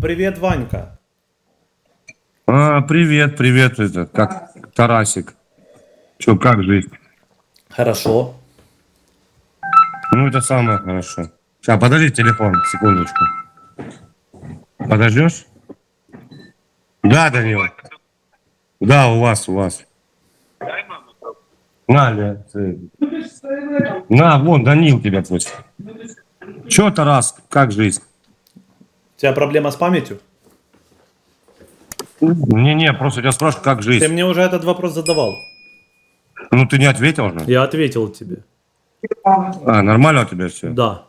Привет, Ванька. А, привет, привет, это, как Тарасик. Че, как жизнь? Хорошо. Ну, это самое хорошо. Сейчас, подожди телефон, секундочку. Подождешь? Да, Данил. Да, у вас, у вас. На, ты. На, вон, Данил тебя просит. Че, Тарас, как жизнь? Тебя проблема с памятью? Не-не, просто тебя спрашиваю, как Ты жизнь. мне уже этот вопрос задавал. Ну, ты не ответил же? Я ответил тебе. А, нормально у тебя все? Да.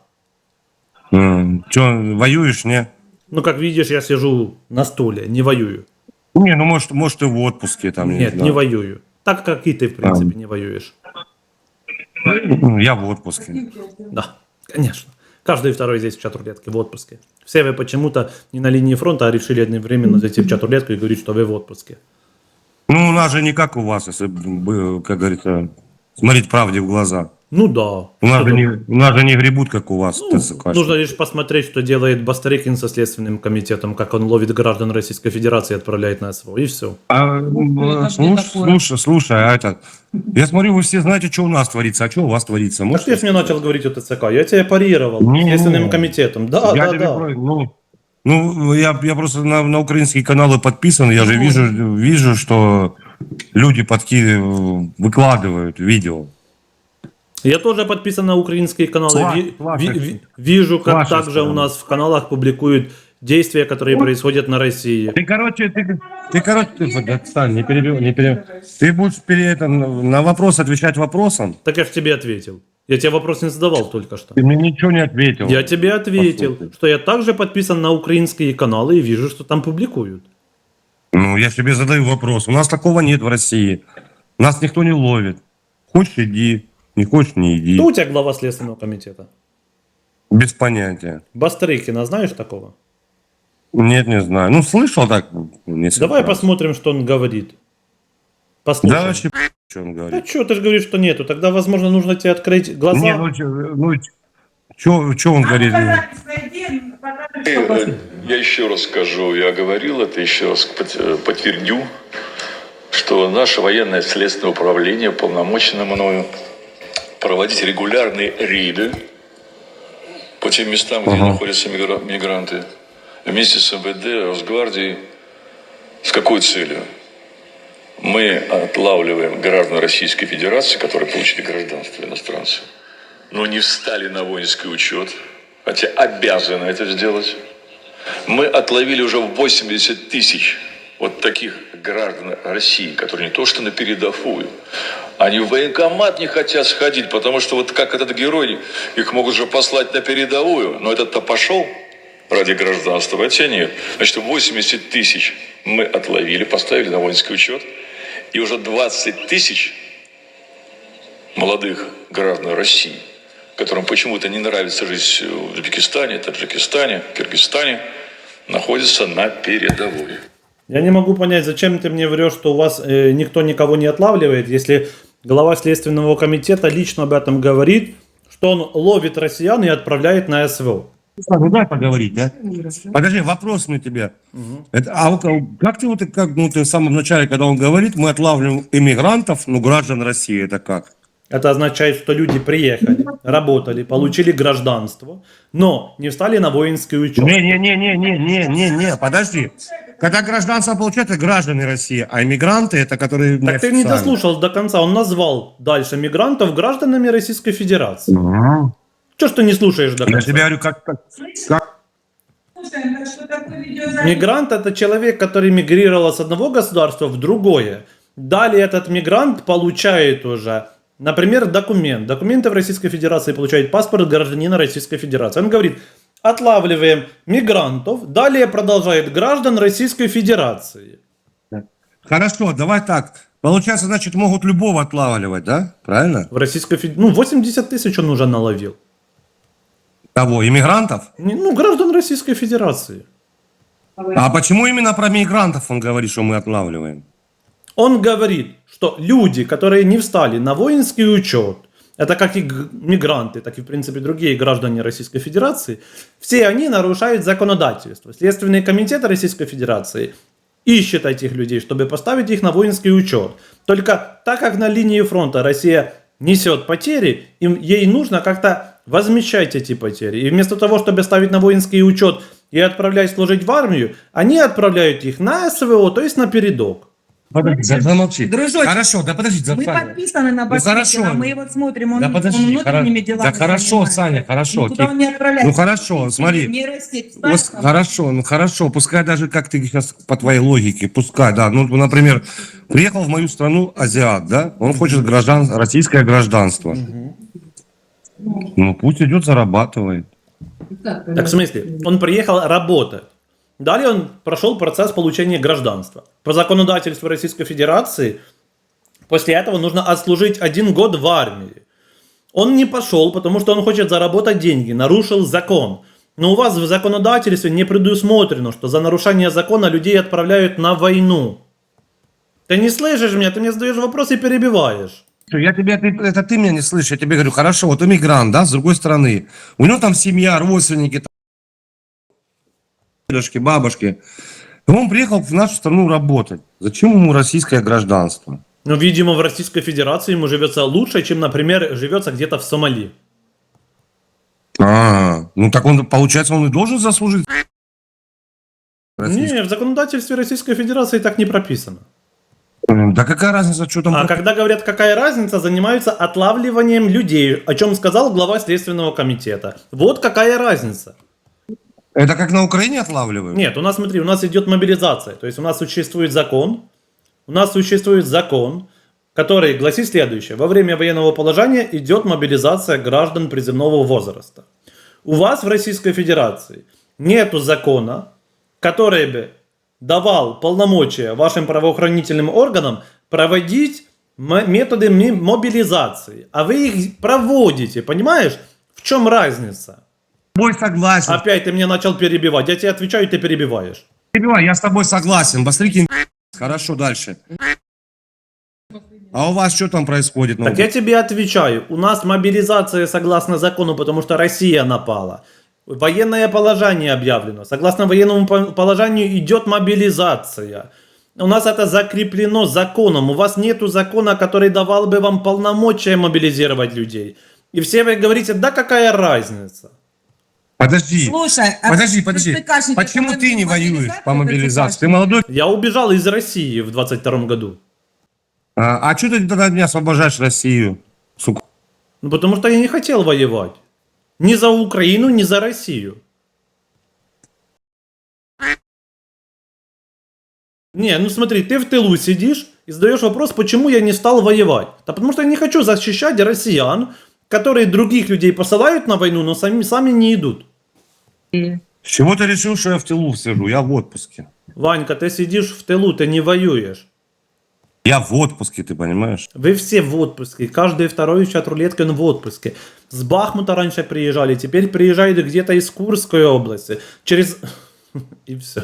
Че, воюешь, не? Ну, как видишь, я сижу на стуле, не воюю. Не, ну может, может ты в отпуске там. Нет, знаю. не воюю. Так, как и ты, в принципе, не воюешь. Ну, Я в отпуске. Да, конечно. Каждый второй здесь в чат-рулетке в отпуске. Все вы почему-то не на линии фронта, а решили одновременно зайти в чат-рулетку и говорить, что вы в отпуске. Ну, у нас же не как у вас, если, как говорится, смотреть правде в глаза. Ну да. У нас, же не, у нас же не гребут, как у вас. Ну, нужно лишь посмотреть, что делает Бастрыкин со Следственным комитетом, как он ловит граждан Российской Федерации и отправляет на СВО, и все. А, слушай, такое? слушай, слушай, а это... Я смотрю, вы все знаете, что у нас творится, а что у вас творится. Так Может, ты же мне начал говорить о ТЦК, я тебя парировал Не, Следственным комитетом. Да, я да, да. про- ну, ну, я, я просто на, на украинские каналы подписан, я же вижу, вижу, что люди подки выкладывают видео. Я тоже подписан на украинские каналы. Класс, Ви- ви- вижу, как класс, также у это- нас в каналах публикуют действия, которые происходят на России. Ты, короче, ты, ты короче, ты, вот, отстань, не перебил, не перебил. Ты будешь пере, это, на вопрос отвечать вопросом. Так я же тебе ответил. Я тебе вопрос не задавал только что. Ты мне ничего не ответил. Я тебе ответил, Послушай. что я также подписан на украинские каналы и вижу, что там публикуют. Ну, я тебе задаю вопрос. У нас такого нет в России. Нас никто не ловит. Хочешь иди, не хочешь не иди. Кто у тебя глава Следственного комитета? Без понятия. Бастрыкина, знаешь такого? Нет, не знаю. Ну, слышал так. несколько Давай раз. посмотрим, что он говорит. Да Послушаем. вообще, что он Да говорит. что, ты же говоришь, что нету. Тогда, возможно, нужно тебе открыть глаза. Не, ну, чё, ну, что он говорит? Э, Я еще раз скажу, я говорил это, еще раз подтвердю, что наше военное следственное управление полномочено мною проводить регулярные рейды по тем местам, где Ага. находятся мигра- мигранты, вместе с МВД, Росгвардией. С какой целью? Мы отлавливаем граждан Российской Федерации, которые получили гражданство иностранцы, но не встали на воинский учет, хотя обязаны это сделать. Мы отловили уже 80 тысяч вот таких граждан России, которые не то что на передовую, они в военкомат не хотят сходить, потому что вот как этот герой, их могут же послать на передовую, но этот-то пошел ради гражданства, а те нет. Значит, 80 тысяч мы отловили, поставили на воинский учет, и уже 20 тысяч молодых граждан России, которым почему-то не нравится жить в Узбекистане, Таджикистане, Киргизстане, находятся на передовой. Я не могу понять, зачем ты мне врешь, что у вас э, никто никого не отлавливает, если глава Следственного комитета лично об этом говорит, что он ловит россиян и отправляет на СВО. Ну, дай поговорить, а? Подожди, вопрос на тебя. Это, а как ты вот, как, ну, ты в самом начале, когда он говорит, мы отлавливаем иммигрантов, ну, граждан России, это как? Это означает, что люди приехали, работали, получили гражданство, но не встали на воинский учет. Не-не-не-не-не-не-не, подожди. Когда гражданство получают, это граждане России, а иммигранты, это которые Так ты не дослушал до конца. Он назвал дальше мигрантов гражданами Российской Федерации. Мгм. Че ж ты не слушаешь до Я конца? тебе говорю, как, как, как- Мигрант это человек, который мигрировал с одного государства в другое. Далее этот мигрант получает уже, например, документ. Документы в Российской Федерации получает паспорт гражданина Российской Федерации. Он говорит, отлавливаем мигрантов, далее продолжает граждан Российской Федерации. Хорошо, давай так. Получается, значит, могут любого отлавливать, да? Правильно? В Российской Федерации, ну 80 тысяч он уже наловил. Кого? Иммигрантов? Ну, граждан Российской Федерации. А почему именно про мигрантов он говорит, что мы отлавливаем? Он говорит, что люди, которые не встали на воинский учет, это как и мигранты, так и, в принципе, другие граждане Российской Федерации, все они нарушают законодательство. Следственный комитет Российской Федерации ищет этих людей, чтобы поставить их на воинский учет. Только так как на линии фронта Россия несет потери, им, ей нужно как-то возмещать эти потери. И вместо того, чтобы ставить на воинский учет и отправлять служить в армию, они отправляют их на СВО, то есть на передок. Подожди, за- замолчи. Дружочек, Хорошо, да подожди, Мы Саня. подписаны на Ну, Бастрыкина, хорошо. мы его смотрим, он, Да он подожди, внутренними хоро- делами да хорошо, занимается. Саня, хорошо, Никуда тихо. он не отправляется. Ну хорошо, смотри. Нейросеть Вот ставь, хорошо, ну хорошо, пускай даже как ты сейчас по твоей логике, пускай, да, ну, например, приехал в мою страну азиат, да, он хочет граждан, российское гражданство. Ну, пусть идет, зарабатывает. Так в смысле, он приехал работать. Далее он прошел процесс получения гражданства. По законодательству Российской Федерации после этого нужно отслужить один год в армии. Он не пошел, потому что он хочет заработать деньги, нарушил закон. Но у вас в законодательстве не предусмотрено, что за нарушение закона людей отправляют на войну. Ты не слышишь меня, ты мне задаешь вопрос и перебиваешь. Я тебе, это ты меня не слышишь, я тебе говорю, хорошо, вот иммигрант, да, с другой стороны, у него там семья, родственники, дедушки, бабушки, И он приехал в нашу страну работать. Зачем ему российское гражданство? Ну, видимо, в Российской Федерации ему живется лучше, чем, например, живется где-то в Сомали. А, ну так он, получается, он и должен заслужить. Не, в законодательстве Российской Федерации так не прописано. Да какая разница, что там... А когда говорят, какая разница, занимаются отлавливанием людей, о чем сказал глава Следственного комитета. Вот какая разница. Это как на Украине отлавливают? Нет, у нас, смотри, у нас идет мобилизация. То есть у нас существует закон, у нас существует закон, который гласит следующее. Во время военного положения идет мобилизация граждан призывного возраста. У вас в Российской Федерации нету закона, который бы давал полномочия вашим правоохранительным органам проводить методы мобилизации. А вы их проводите, понимаешь? В чем разница? Тобой согласен. Опять ты меня начал перебивать. Я тебе отвечаю, ты перебиваешь. Перебивай, я с тобой согласен. Бастрыкин... Хорошо, дальше. А у вас что там происходит? на Так я тебе отвечаю. У нас мобилизация согласно закону, потому что Россия напала. Военное положение объявлено. Согласно военному по- положению идет мобилизация. У нас это закреплено законом. У вас нету закона, который давал бы вам полномочия мобилизировать людей. И все вы говорите, да какая разница? Подожди. Слушай, а Подожди, ты подожди. ЦКшники Почему по ты не воюешь по мобилизации? Ты молодой. Я убежал из России в 22 году. А, а что ты тогда не освобождаешь Россию? Сука. Ну, потому что я не хотел воевать. Ни за Украину, ни за Россию. Не, ну смотри, ты в тылу сидишь и задаешь вопрос, почему я не стал воевать. Да потому что я не хочу защищать россиян, которые других людей посылают на войну, но сами, сами не идут. С чего ты решил, что я в тылу сижу? Я в отпуске. Ванька, ты сидишь в тылу, ты не воюешь. Я в отпуске, ты понимаешь? Вы все в отпуске, каждый второй чат рулетки он в отпуске. С Бахмута раньше приезжали, теперь приезжают где-то из Курской области. Через... И все.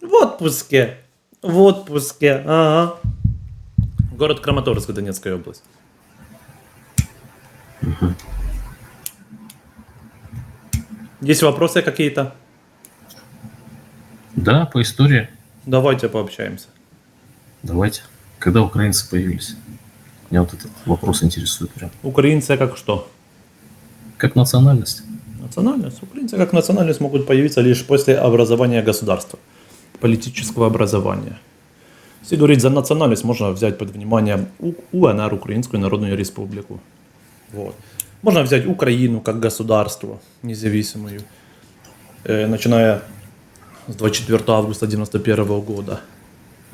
В отпуске. В отпуске. Ага. Город Краматорск, Донецкая область. Есть вопросы какие-то? Да, по истории. Давайте пообщаемся. Давайте. Когда украинцы появились? Меня вот этот вопрос интересует прям. Украинцы как что? Как национальность? Национальность. Украинцы как национальность могут появиться лишь после образования государства, политического образования. Если говорить за национальность, можно взять под внимание УНР, Украинскую Народную Республику. Вот. Можно взять Украину как государство независимую, э, начиная с 24 августа 1991 года.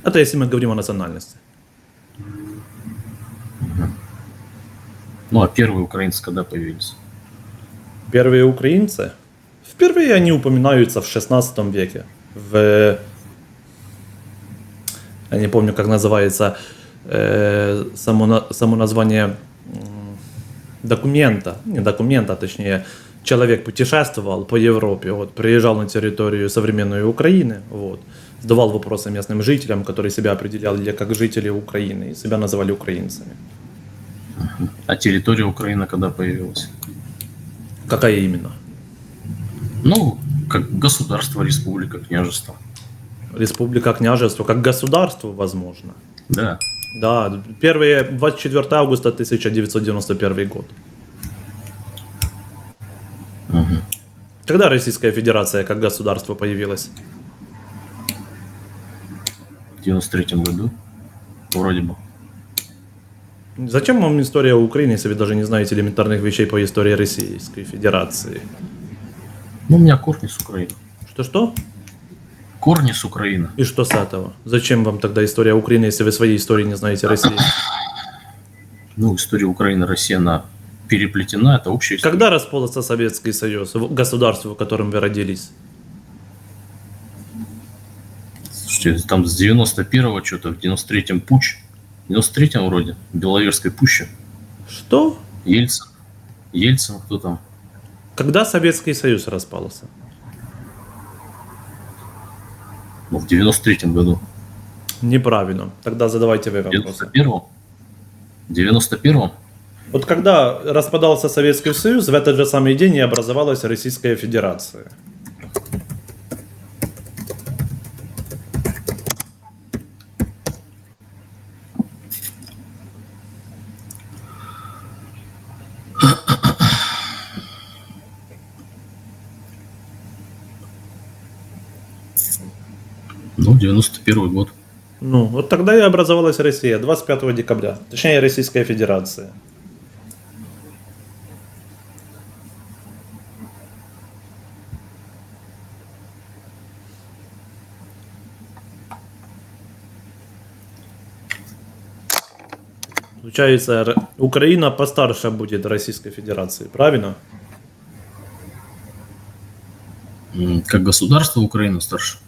Это если мы говорим о национальности. Ну, а первые украинцы когда появились? Первые украинцы, впервые они упоминаются в 16 веке. В, я не помню, как называется э, само, само название документа, не документа, а точнее, человек путешествовал по Европе, вот, приезжал на территорию современной Украины, вот, задавал вопросы местным жителям, которые себя определяли как жители Украины и себя называли украинцами. А территория Украины когда появилась? Какая именно? Ну, как государство, республика, княжество. Республика Княжество, как государство, возможно. Да. Да, первые 24 августа 1991 год. Мгм. Когда Российская Федерация как государство появилась? В 93 году. Вроде бы. Зачем вам история Украины, если вы даже не знаете элементарных вещей по истории Российской Федерации? Ну, у меня корни с Украины. Что-что? Корни с Украины. И что с этого? Зачем вам тогда история Украины, если вы своей истории не знаете России? Ну, история Украины, Россия, она переплетена, это общая история. Когда распался Советский Союз, государство, в котором вы родились? Слушайте, там с 91-го что-то, в 93-м путь. В 93-м вроде, в Беловежской пуще. Что? Ельцин. Ельцин, кто там? Когда Советский Союз распался? Ну, в 93-м году. Неправильно. Тогда задавайте вы В вопросы. 91-м? В 91-м? Вот когда распадался Советский Союз, в этот же самый день и образовалась Российская Федерация. 91 год. Ну, вот тогда и образовалась Россия, 25 декабря. Точнее, Российская Федерация. Получается, Украина постарше будет Российской Федерации, правильно? Как государство Украина старше.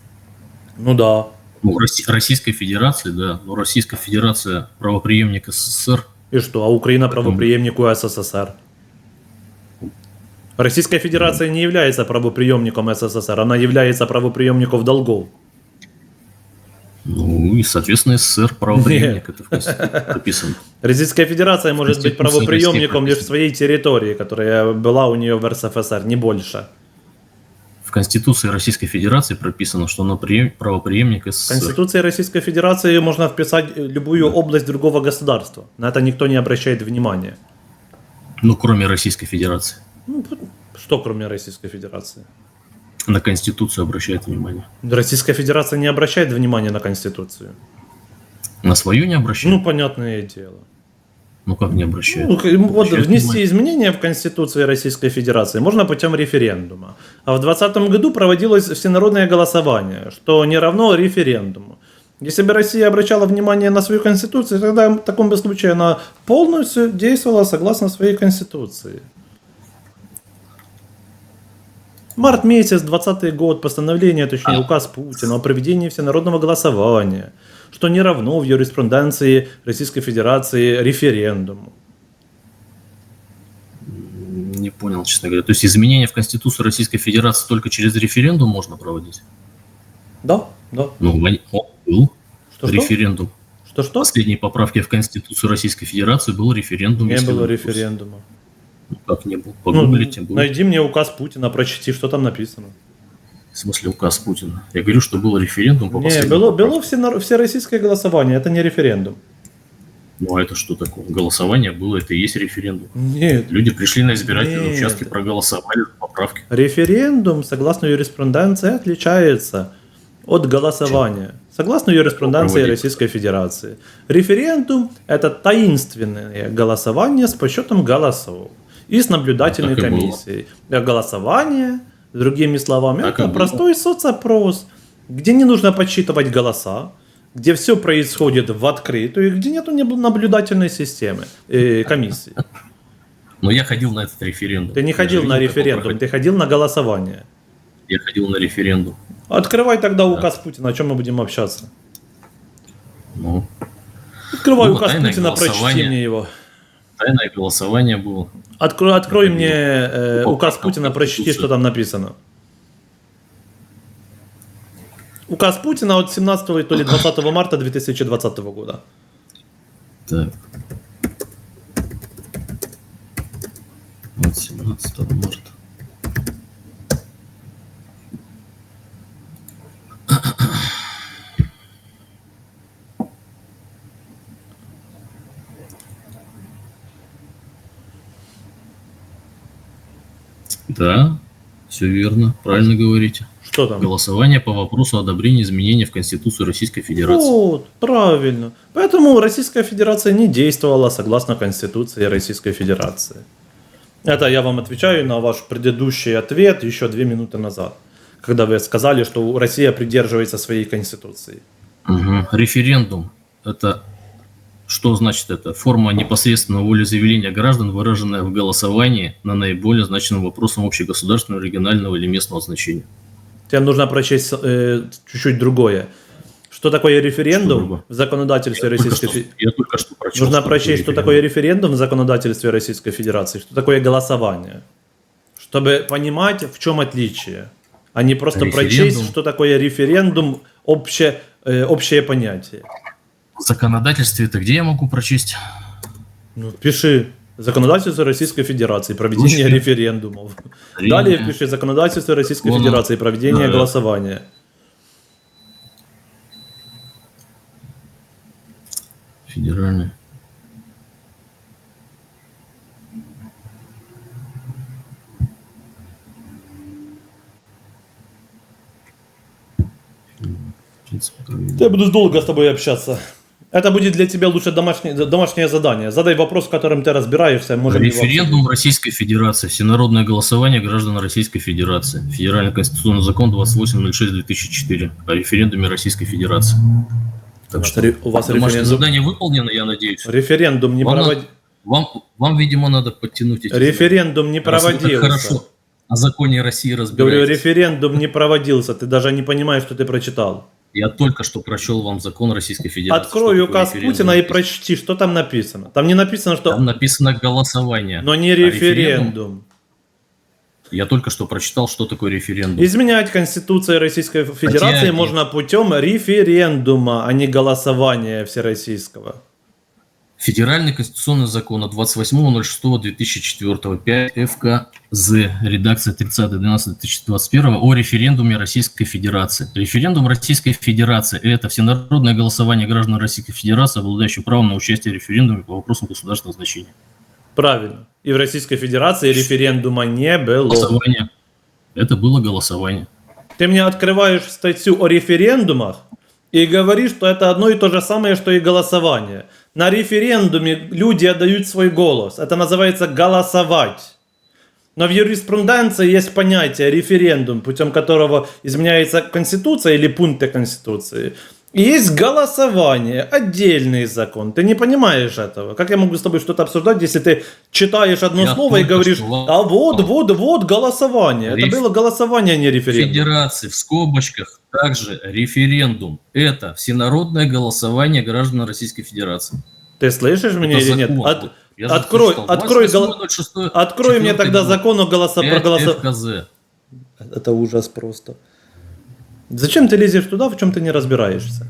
Ну да. Ну, Росси- Российской Федерации, да. Но Российская Федерация правоприемник СССР. И что, а Украина правоприемнику СССР? Российская Федерация не является правоприемником СССР, она является правоприемником долгов. Ну и, соответственно, СССР правоприемник. Это прописано. Российская Федерация может быть правоприемником лишь в своей территории, которая была у нее в РСФСР, не больше. В Конституции Российской Федерации прописано, что она прием- правоприемник В СССР. Конституции Российской Федерации можно вписать любую область другого государства. На это никто не обращает внимания. Ну, кроме Российской Федерации. Ну, что кроме Российской Федерации? На Конституцию обращает внимание. Российская Федерация не обращает внимания на Конституцию. На свою не обращает? Ну, понятное дело. Ну, как не обращает? Ну, к- вот внести внимание. изменения в Конституцию Российской Федерации можно путем референдума. А в 2020 году проводилось всенародное голосование, что не равно референдуму. Если бы Россия обращала внимание на свою Конституцию, тогда в таком бы случае она полностью действовала согласно своей Конституции. Март месяц, 20 год, постановление, точнее указ Путина о проведении всенародного голосования, что не равно в юриспруденции Российской Федерации референдуму. Не понял, честно говоря. То есть изменения в Конституцию Российской Федерации только через референдум можно проводить? Да, да. Ну, был Что, что? референдум. Что-что? Последней поправки в Конституцию Российской Федерации был референдум. Не было референдума. Ну, как не был? Ну, Погуглите. был. найди мне указ Путина, прочти, что там написано. В смысле указ Путина. Я говорю, что был референдум по Не, было, было все, всероссийское голосование, это не референдум. Ну, а это что такое? Голосование было, это и есть референдум. Нет. Люди пришли на избирательные Нет. участки, проголосовали за поправки. Референдум, согласно юриспруденции, отличается от голосования. Согласно юриспруденции Проводить. Российской Федерации. Референдум – это таинственное голосование с подсчетом голосов и с наблюдательной было. комиссией. А Голосование, другими словами, Так это было. простой соцопрос, где не нужно подсчитывать голоса, где все происходит в открытую, и где нет наблюдательной системы, э, комиссии. Но я ходил на этот референдум. Ты не ходил на референдум, ты ходил на голосование. Я ходил на референдум. Открывай тогда указ Путина, о чем мы будем общаться. Ну, Открывай Было указ Путина, прочти голосование. мне его. тайное голосование было. Открой, открой мне э, указ Путина, прочти, что там написано. Указ Путина от 17 или то ли 20 марта 2020 года. Так. От 17 марта. Да, все верно, правильно говорите. Что там? Голосование по вопросу одобрения изменений в Конституцию Российской Федерации. Вот, правильно. Поэтому Российская Федерация не действовала согласно Конституции Российской Федерации. Это я вам отвечаю на ваш предыдущий ответ еще две минуты назад, когда вы сказали, что Россия придерживается своей Конституции. Мгм. Референдум – это что значит это? Форма непосредственного волеизъявления граждан, выраженная в голосовании на наиболее значимым вопросам общегосударственного, регионального или местного значения. Тебе нужно прочесть э, чуть-чуть другое. Что такое референдум другое? в законодательстве Только Российской что- Федерации? я только что прочел. Нужно что прочесть, что такое референдум в законодательстве Российской Федерации, что такое голосование, чтобы понимать, в чем отличие, а не просто Референдум. прочесть, что такое референдум, обще, э, общее понятие. В законодательстве это где я могу прочесть? Ну, пиши законодательство Российской Федерации, проведение Слушай. референдумов. Зрение. Далее пиши законодательство Российской Вон он. Федерации, проведение Да. голосования. Проведения. Я буду долго с тобой общаться. Это будет для тебя лучше домашнее, домашнее задание. Задай вопрос, в котором ты разбираешься. Можем его Референдум Российской Федерации. Всенародное голосование граждан Российской Федерации. Федеральный конституционный закон 2806-2004 о референдуме Российской Федерации. Так что у вас домашнее референдум, задание выполнено, я надеюсь. референдум не Вам провод... надо- Вам, вам, видимо, надо подтянуть эти... Референдум не проводился. хорошо о законе России Говорю, разбираетесь. референдум не проводился. Ты даже не понимаешь, что ты прочитал. Я только что прочел вам закон Российской Федерации. Открой указ референдум Путина и прочти, что там написано. Там не написано, что... Там написано голосование. Но не А референдум. Я только что прочитал, что такое референдум. Изменять Конституцию Российской Федерации один. можно путем референдума, а не голосования всероссийского. Федеральный конституционный закон от 28.06.2004 5 ФКЗ, редакция 30.12.2021 о референдуме Российской Федерации. Референдум Российской Федерации – это всенародное голосование граждан Российской Федерации, обладающих правом на участие в референдуме по вопросам государственного значения. Правильно. И в Российской Федерации референдума не было. Голосование. Это было голосование. Ты мне открываешь статью о референдумах и говоришь, что это одно и то же самое, что и голосование. На референдуме люди отдают свой голос. Это называется голосовать. Но в юриспруденции есть понятие референдум, путем которого изменяется Конституция или пункты Конституции. И есть голосование, отдельный закон. Ты не понимаешь этого. Как я могу с тобой что-то обсуждать, если ты читаешь одно Я слово и говоришь, что а вот, вот, вот голосование. Это Реф- было голосование, а не референдум. Федерации в скобочках также референдум. Это всенародное голосование граждан Российской Федерации. Ты слышишь меня Это или нет? От- Я открой, открой, 28.06, открой мне тогда год. закон о голоса... про 5 голосо- ФКЗ. Это ужас просто. Зачем ты лезешь туда, в чем ты не разбираешься?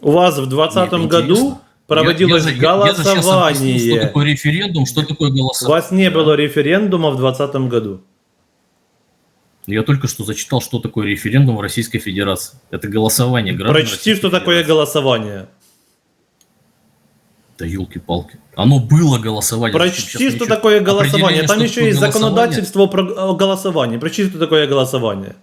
У вас в 2020 Мне году проводилось Я- я же- я объясню, голосование. Что такое референдум, что такое У голосование. вас не было референдума в 2020 году. Я только что зачитал, что такое референдум в Российской Федерации. Это голосование граждан Прочти, Российской что такое Федерации. голосование. Да елки-палки. Оно было голосование. Прочти, что такое голосование. Там еще такое есть голосование? законодательство про о голосовании. Прочти, что такое голосование.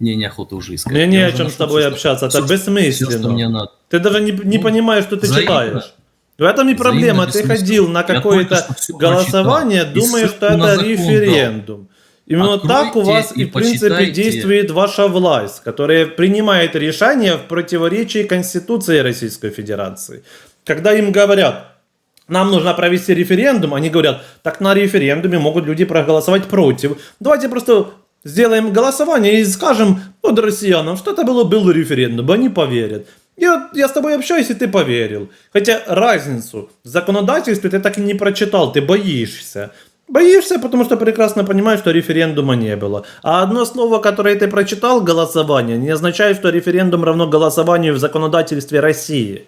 Мне неохота уже искать. Мне не о чем с тобой что- общаться. Это всё, что- всё, что бессмысленно. мне надо. Ты даже не, не Ну, понимаешь, что ты взаимно. читаешь. В этом и проблема. Взаимно Ты бессмысленно. ходил на какое-то голосование, прочитал. Думаешь, что это закон референдум. Именно так у Откройте вас и, и в принципе, действует ваша власть, которая принимает решения в противоречии Конституции Российской Федерации. Когда им говорят, нам нужно провести референдум, они говорят, так на референдуме могут люди проголосовать против. Давайте просто сделаем голосование и скажем вот россиянам, что это было, был референдум, они поверят. И вот я с тобой общаюсь, и ты поверил. Хотя разницу в законодательстве ты так и не прочитал, ты боишься. Боишься, потому что прекрасно понимаешь, что референдума не было. А одно слово, которое ты прочитал, голосование, не означает, что референдум равно голосованию в законодательстве России.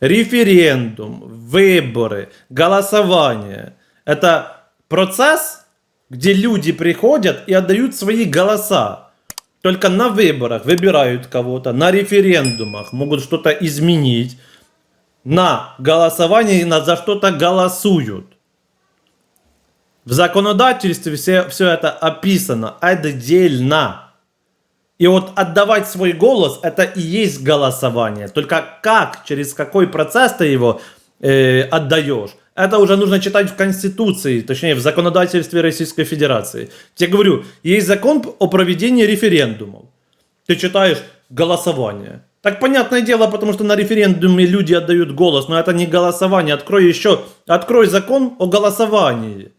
референдум, выборы, голосование – это процесс, где люди приходят и отдают свои голоса. Только на выборах выбирают кого-то, на референдумах могут что-то изменить, на голосовании на за что-то голосуют. В законодательстве все, все это описано отдельно. И вот отдавать свой голос это и есть голосование. Только как, через какой процесс ты его э, отдаешь, это уже нужно читать в Конституции, точнее в законодательстве Российской Федерации. Я говорю, есть закон о проведении референдумов. Ты читаешь голосование. Так понятное дело, потому что на референдуме люди отдают голос, но это не голосование. Открой еще, открой закон о голосовании.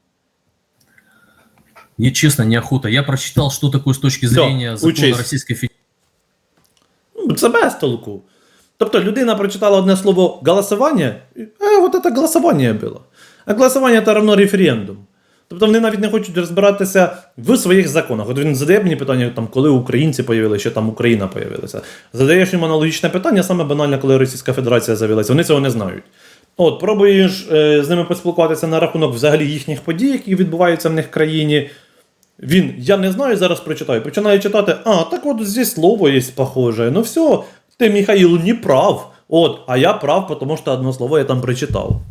Мне честно, неохота. Я прочитал, что такое с точки зрения закона учись. Российской Федерации. Ну, Це без толку. Тобто людина прочитала одне слово голосування, і е, от це голосування було. А голосування це равно референдум. Тобто вони навіть не хочуть розбиратися в своїх законах. От він задає мені питання, там, коли українці появилися, що там Україна появилася. Задаєш їм аналогічне питання, саме банальне, коли Російська Федерація з'явилася. Вони цього не знають. От, пробуєш е, з ними поспілкуватися на рахунок взагалі їхніх подій, які відбуваються в них в країні. Він, я не знаю, зараз прочитаю. Починаю читати, а, так от здесь слово є похоже. Ну все, ти, Михаил, не прав. От, а я прав, тому що одне слово я там прочитав.